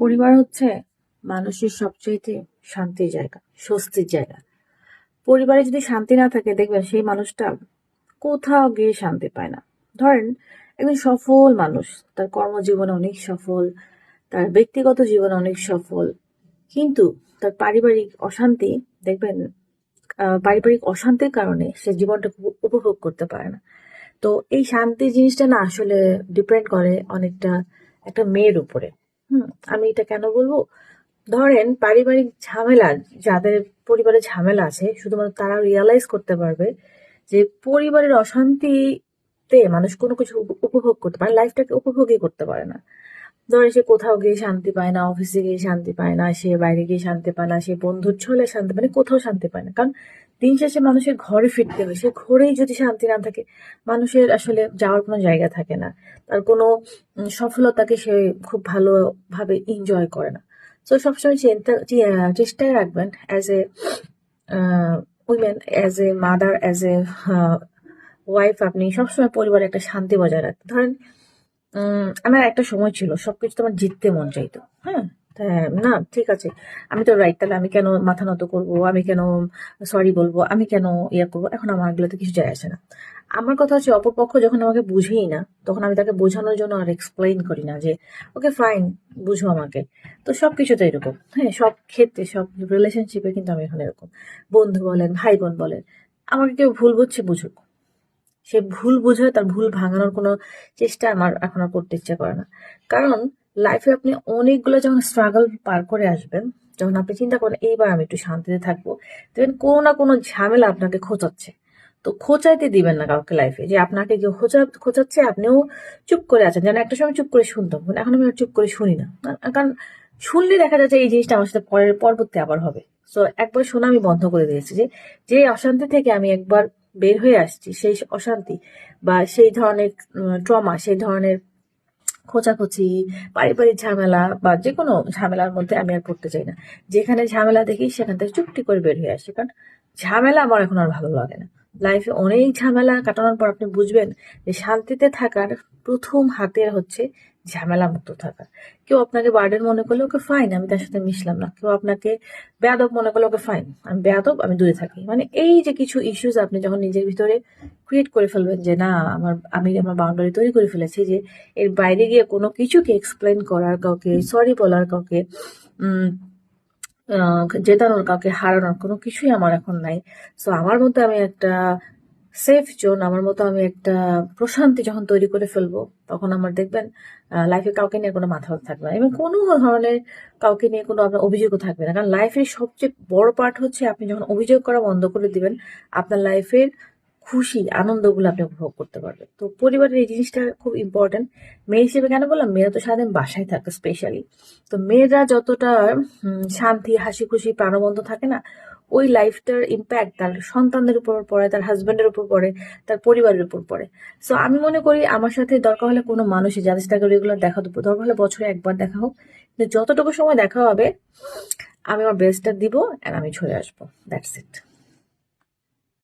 পরিবার হচ্ছে মানুষের সবচাইতে শান্তির জায়গা, স্বস্তির জায়গা। পরিবারে যদি শান্তি না থাকে, দেখবেন সেই মানুষটা কোথাও গিয়ে শান্তি পায় না। ধরেন, একজন সফল মানুষ, তার কর্মজীবনে অনেক সফল, তার ব্যক্তিগত জীবনে অনেক সফল, কিন্তু তার পারিবারিক অশান্তি, দেখবেন পারিবারিক অশান্তির কারণে সে জীবনটা উপভোগ করতে পারে না। তো এই শান্তি জিনিসটা না আসলে ডিপেন্ড করে অনেকটা একটা মেয়ের উপরে। আমি এটা কেন বলব? ধরেন পারিবারিক ঝামেলা, যাদের পরিবারে ঝামেলা আছে, শুধুমাত্র তারা রিয়ালাইজ করতে পারবে যে পরিবারের অশান্তিতে মানুষ কোনো কিছু উপভোগ করতে পারে লাইফটাকে উপভোগই করতে পারে না। ধরে সে কোথাও গিয়ে শান্তি পায় না অফিসে গিয়ে শান্তি পায় না, সে বাইরে গিয়ে শান্তি পায় না, সে বন্ধুর ছলে শান্তি পায় না, কোথাও শান্তি পায় না। কারণ দিন শেষে মানুষের ঘরে ফিরতে হয়। সে ঘরেই যদি শান্তি না থাকে, মানুষের আসলে যাওয়ার কোনো জায়গা থাকে না। তার কোনো সফলতাকে সে খুব ভালোভাবে এনজয় করে না। তো সবসময় চিন্তা চেষ্টায় রাখবেন as a women as a mother as a wife আপনি সবসময় পরিবারে একটা শান্তি বজায় রাখতে। ধরেন আমার একটা সময় ছিল, সবকিছু তো আমার জিততে মন চাইতো। হ্যাঁ? না, ঠিক আছে। আমি তো রাইট তাহলে আমি কেন মাথা নত করব? আমি কেন সরি বলব? আমি কেন ইয়ে করব? এখন আমার এগুলোতে কিছু যায় আসে না। আমার কথা হচ্ছে, অপরপক্ষ যখন আমাকে বুঝেই না, তখন আমি তাকে বোঝানোর জন্য আর এক্সপ্লেইন করি না যে ওকে ফাইন বুঝো আমাকে। তো সব কিছুতে এরকম। হ্যাঁ সব ক্ষেত্রে, সব রিলেশনশিপে কিন্তু আমি এখন এরকম। বন্ধু বলেন ভাই বোন বলেন, আমাকে কেউ ভুল বুঝছে, বুঝুক। সে ভুল বুঝে তার ভুল ভাঙানোর কোনো চেষ্টা আমার এখন আর করতে ইচ্ছা করে না। কারণ লাইফে আপনি অনেকগুলো যখন স্ট্রাগল পার করে আসবেন, যখন আপনি চিন্তা করেন, এইবার আমি একটু শান্তিতে থাকব দেখবেন কোনো না কোনো ঝামেলা আপনাকে খোঁচাচ্ছে। তো খোঁচাইতে দিবেন না কাউকে লাইফে যে আপনাকে কেউ খোঁচা, খোঁচাচ্ছে, আপনিও চুপ করে আছেন। যেন একটা সময় চুপ করে শুনতাম। এখন আমি চুপ করে শুনি না। কারণ শুনলে দেখা যাচ্ছে এই জিনিসটা আমার সাথে পরের, পরবর্তী আবার হবে। সো একবার শোনা আমি বন্ধ করে দিয়েছি যে যে অশান্তি থেকে আমি একবার বের হয়ে আসছি, সেই অশান্তি বা সেই ধরনের ট্রমা সেই ধরনের খোঁচাখুচি, পারিবারিক ঝামেলা বা যে কোনো ঝামেলার মধ্যে আমি আর পড়তে চাই না। যেখানে ঝামেলা দেখি সেখান থেকে চুপটি করে বের হয়ে আসি। কারণ ঝামেলা আমার এখন আর ভালো লাগে না। লাইফে অনেক ঝামেলা কাটানোর পর আপনি বুঝবেন যে শান্তিতে থাকার প্রথম হাতের হচ্ছে ঝামেলা মুক্ত থাকা। কেউ আপনাকে বার্ডেন মনে করলে ওকে ফাইন আমি তার সাথে মিশলাম না। কেউ আপনাকে বেয়াদব মনে করলে ওকে ফাইন আমি বেয়াদব, আমি দূরে থাকি। মানে এই যে কিছু ইস্যুস আপনি যখন নিজের ভিতরে ক্রিয়েট করে ফেলবেন যে, না, আমার, আমি আমার বাউন্ডারি তৈরি করে ফেলেছি যে, এর বাইরে গিয়ে কোনো কিছুকে এক্সপ্লেন করার কাউকে সরি বলার কাউকে জেতানোর কাউকে, হারানোর কোনো কিছুই আমার এখন নাই। সো আমার মধ্যে আমি একটা সেফ জোন, আমার মতো আমি একটা প্রশান্তি যখন তৈরি করে ফেলব, তখন আমার দেখবেন লাইফে কাউকে নিয়ে কোনো মাথা থাকবে না। এবং কোনো ধরনের কাউকে নিয়ে কোনো আপনার অভিযোগও থাকবে না। কারণ লাইফের সবচেয়ে বড় পার্ট হচ্ছে আপনি যখন অভিযোগ করা বন্ধ করে দিবেন, আপনার লাইফের খুশি, আনন্দগুলো আপনি উপভোগ করতে পারবেন। তো পরিবারের এই জিনিসটা খুব ইম্পর্টেন্ট মেয়ে হিসেবে কেন বললাম? মেয়েরা তো সারাদিন বাসায় থাকে স্পেশালি তো মেয়েরা যতটা শান্তি, হাসি খুশি, প্রাণবন্ত থাকে না ওই লাইফটার ইম্প্যাক্ট তার সন্তানদের উপর পড়ে, তার হাজব্যান্ডের উপর পড়ে, তার পরিবারের উপর পড়ে। সো আমি মনে করি আমার সাথে দরকার হলে কোনো মানুষই যাদের সাথে রেগুলার দেখা দেবো দরকার হলে বছরে একবার দেখা হোক। কিন্তু যতটুকু সময় দেখা হবে, আমি আমার বেস্টটা দিব আর আমি চলে আসব। That's it